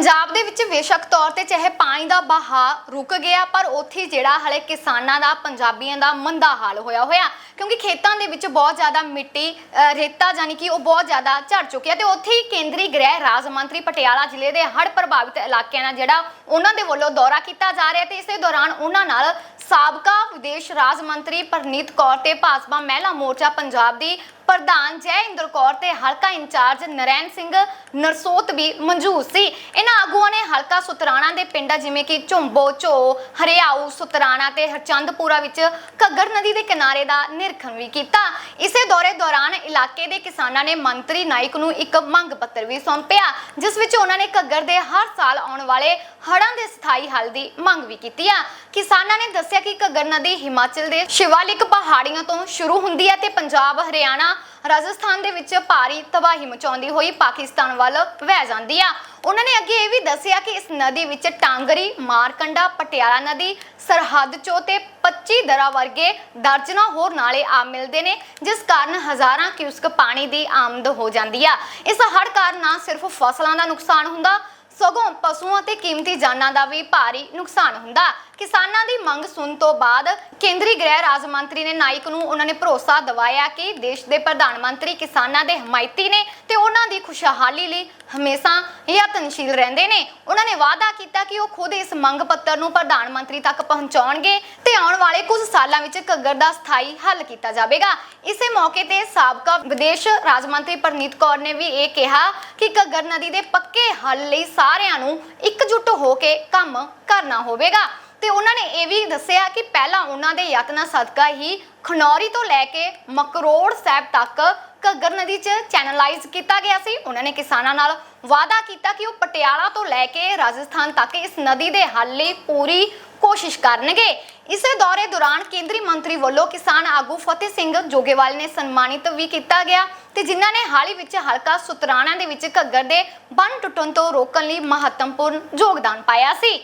ਪੰਜਾਬ ਦੇ ਵਿੱਚ ਬੇਸ਼ੱਕ ਤੌਰ ਤੇ ਚਾਹੇ ਪਾਣੀ ਦਾ ਬਹਾ ਰੁਕ ਗਿਆ, ਪਰ ਉੱਥੇ ਜਿਹੜਾ ਹਲੇ ਕਿਸਾਨਾਂ ਦਾ, ਪੰਜਾਬੀਆਂ ਦਾ ਮੰਦਾ ਹਾਲ ਹੋਇਆ ਹੋਇਆ। ਕਿਉਂਕਿ ਖੇਤਾਂ ਦੇ ਵਿੱਚ ਬਹੁਤ ਜ਼ਿਆਦਾ ਮਿੱਟੀ ਅ, ਰੇਤਾ ਜਾਨੀ ਕਿ ਉਹ ਬਹੁਤ ਜ਼ਿਆਦਾ ਝੜ ਚੁੱਕਿਆ ਤੇ ਉੱਥੇ ਹੀ ਕੇਂਦਰੀ ਗ੍ਰਹਿ ਰਾਜ ਮੰਤਰੀ ਪਟਿਆਲਾ ਜ਼ਿਲ੍ਹੇ ਦੇ ਹੜ੍ਹ ਪ੍ਰਭਾਵਿਤ ਇਲਾਕਿਆਂ ਦਾ ਜਿਹੜਾ ਉਹਨਾਂ ਦੇ ਵੱਲੋਂ ਦੌਰਾ ਕੀਤਾ ਜਾ ਰਿਹਾ ਤੇ ਇਸੇ ਦੌਰਾਨ ਉਹਨਾਂ ਨਾਲ ਸਾਬਕਾ ਵਿਦੇਸ਼ ਰਾਜ ਮੰਤਰੀ ਪਰਨੀਤ ਕੌਰ ਤੇ ਭਾਜਪਾ ਮਹਿਲਾ ਮੋਰਚਾ ਪੰਜਾਬ ਦੀ ਪ੍ਰਧਾਨ ਜੈ ਇੰਦਰ ਕੌਰ ਤੇ ਹਲਕਾ ਇੰਚਾਰਜ ਨਰੈਣ ਸਿੰਘ ਨਰਸੋਤ ਵੀ ਮੌਜੂਦ ਸੀ। ਇਹਨਾਂ ਆਗੂਆਂ ਨੇ ਹਲਕਾ ਸੁਤਰਾਣਾ ਦੇ ਪਿੰਡਾਂ ਜਿਵੇਂ ਕਿ ਝੁੰਬੋ ਝੋ ਹਰਿਆਊ ਸੁਤਰਾਣਾ ਤੇ ਹਰਚੰਦਪੁਰਾ ਵਿੱਚ ਘੱਗਰ ਨਦੀ ਦੇ ਕਿਨਾਰੇ ਦਾ ਨਿਰੀਖਣ ਵੀ ਕੀਤਾ। ਇਸੇ ਦੌਰੇ ਦੌਰਾਨ ਇਲਾਕੇ ਦੇ ਕਿਸਾਨਾਂ ਨੇ ਮੰਤਰੀ ਨਾਇਕ ਨੂੰ ਇੱਕ ਮੰਗ ਪੱਤਰ ਵੀ ਸੌਂਪਿਆ, ਜਿਸ ਵਿੱਚ ਉਹਨਾਂ ਨੇ ਘੱਗਰ ਦੇ ਹਰ ਸਾਲ ਆਉਣ ਵਾਲੇ ਹੜ੍ਹਾਂ ਦੇ ਸਥਾਈ ਹੱਲ ਦੀ ਮੰਗ ਵੀ ਕੀਤੀ ਆ। ਕਿਸਾਨਾਂ ਨੇ ਦੱਸਿਆ ਕਿ ਘੱਗਰ ਨਦੀ ਹਿਮਾਚਲ ਦੇ ਸ਼ਿਵਾਲਿਕ ਪਹਾੜੀਆਂ ਤੋਂ ਸ਼ੁਰੂ ਹੁੰਦੀ ਹੈ ਤੇ ਪੰਜਾਬ, ਹਰਿਆਣਾ ਰਾਜਸਥਾਨ ਦੇ ਵਿੱਚ ਭਾਰੀ ਤਬਾਹੀ ਮਚਾਉਂਦੀ ਹੋਈ ਪਾਕਿਸਤਾਨ ਵੱਲ ਵਹਿ ਜਾਂਦੀ ਆ। ਉਹਨਾਂ ਨੇ ਅੱਗੇ ਇਹ ਵੀ ਦੱਸਿਆ ਕਿ ਇਸ ਨਦੀ ਵਿੱਚ ਟਾਂਗਰੀ, ਮਾਰਕੰਡਾ, ਪਟਿਆਲਾ ਨਦੀ, ਸਰਹੱਦ ਚੋ ਤੇ 25 ਦਰਾ ਵਰਗੇ ਦਰਜਨਾ ਹੋਰ ਨਾਲੇ ਆ ਮਿਲਦੇ ਨੇ, ਜਿਸ ਕਾਰਨ ਹਜ਼ਾਰਾਂ ਕਿਊਸਕ ਪਾਣੀ ਦੀ ਆਮਦ ਹੋ ਜਾਂਦੀ ਆ। ਇਸ ਹੜ੍ਹ ਕਾਰਨ ਨਾ ਸਿਰਫ ਫਸਲਾਂ ਦਾ ਨੁਕਸਾਨ ਹੁੰਦਾ, ਸਗੋਂ ਪਸ਼ੂਆਂ ਤੇ ਕੀਮਤੀ ਜਾਨਾਂ ਦਾ ਵੀ ਭਾਰੀ ਨੁਕਸਾਨ ਹੁੰਦਾ। ਕਿਸਾਨਾਂ ਦੀ ਮੰਗ ਸੁਣ ਤੋਂ ਬਾਅਦ ਕੇਂਦਰੀ ਗ੍ਰਹਿ ਰਾਜ ਮੰਤਰੀ ਨੇ ਨਾਇਕ ਨੂੰ ਉਹਨਾਂ ਨੇ ਭਰੋਸਾ ਦਿਵਾਇਆ ਕਿ ਦੇਸ਼ ਦੇ ਪ੍ਰਧਾਨ ਮੰਤਰੀ ਕਿਸਾਨਾਂ ਦੇ ਹਮਾਇਤੀ ਨੇ ਤੇ ਉਹਨਾਂ ਦੀ ਖੁਸ਼ਹਾਲੀ ਲਈ ਹਮੇਸ਼ਾ ਯਤਨਸ਼ੀਲ ਰਹਿੰਦੇ ਨੇ। ਉਹਨਾਂ ਨੇ ਵਾਅਦਾ ਕੀਤਾ ਕਿ ਉਹ ਖੁਦ ਇਸ ਮੰਗ ਪੱਤਰ ਨੂੰ ਪ੍ਰਧਾਨ ਮੰਤਰੀ ਤੱਕ ਪਹੁੰਚਾਉਣਗੇ ਤੇ ਆਉਣ ਵਾਲੇ ਕੁਝ ਸਾਲਾਂ ਵਿੱਚ ਘੱਗਰ ਦਾ ਸਥਾਈ ਹੱਲ ਕੀਤਾ ਜਾਵੇਗਾ। ਇਸੇ ਮੌਕੇ ਤੇ ਸਾਬਕਾ ਵਿਦੇਸ਼ ਰਾਜ ਮੰਤਰੀ ਪਰਨੀਤ ਕੌਰ ਨੇ ਵੀ ਇਹ ਕਿਹਾ ਕਿ ਘੱਗਰ ਨਦੀ ਦੇ ਪੱਕੇ ਹੱਲ ਲਈ ਸਾਰਿਆਂ ਨੂੰ ਇਕਜੁੱਟ ਹੋ ਕੇ ਕੰਮ ਕਰਨਾ ਹੋਵੇਗਾ। ਤੇ ਉਹਨਾਂ ਨੇ ਇਹ ਵੀ ਦੱਸਿਆ ਕਿ ਪਹਿਲਾਂ ਉਹਨਾਂ ਦੇ ਯਤਨਾਂ ਸਦਕਾ ਹੀ ਖਨੌਰੀ ਤੋਂ ਲੈ ਕੇ ਮਕਰੋੜ ਸਾਹਿਬ ਤੱਕ ਘੱਗਰ ਨਦੀ 'ਚ ਚੈਨਲਾਈਜ਼ ਕੀਤਾ ਗਿਆ ਸੀ। ਉਹਨਾਂ ਨੇ ਕਿਸਾਨਾਂ ਨਾਲ ਵਾਅਦਾ ਕੀਤਾ ਕਿ ਉਹ ਪਟਿਆਲਾ ਤੋਂ ਲੈ ਕੇ ਰਾਜਸਥਾਨ ਤੱਕ ਇਸ ਨਦੀ ਦੇ ਹੱਲ ਲਈ ਪੂਰੀ ਕੋਸ਼ਿਸ਼ ਕਰਨਗੇ। ਇਸੇ ਦੌਰੇ ਦੌਰਾਨ ਕੇਂਦਰੀ ਮੰਤਰੀ ਵੱਲੋਂ ਕਿਸਾਨ ਆਗੂ ਫਤਿਹ ਸਿੰਘ ਜੋਗੇਵਾਲ ਨੇ ਸਨਮਾਨਿਤ ਵੀ ਕੀਤਾ ਗਿਆ ਤੇ ਜਿਨ੍ਹਾਂ ਨੇ ਹਾਲ ਹੀ ਵਿੱਚ ਹਲਕਾ ਸੁਤਰਾਣਾ ਦੇ ਵਿੱਚ ਘੱਗਰ ਦੇ ਬੰਨ ਟੁੱਟਣ ਤੋਂ ਰੋਕਣ ਲਈ ਮਹੱਤਵਪੂਰਨ ਯੋਗਦਾਨ ਪਾਇਆ ਸੀ।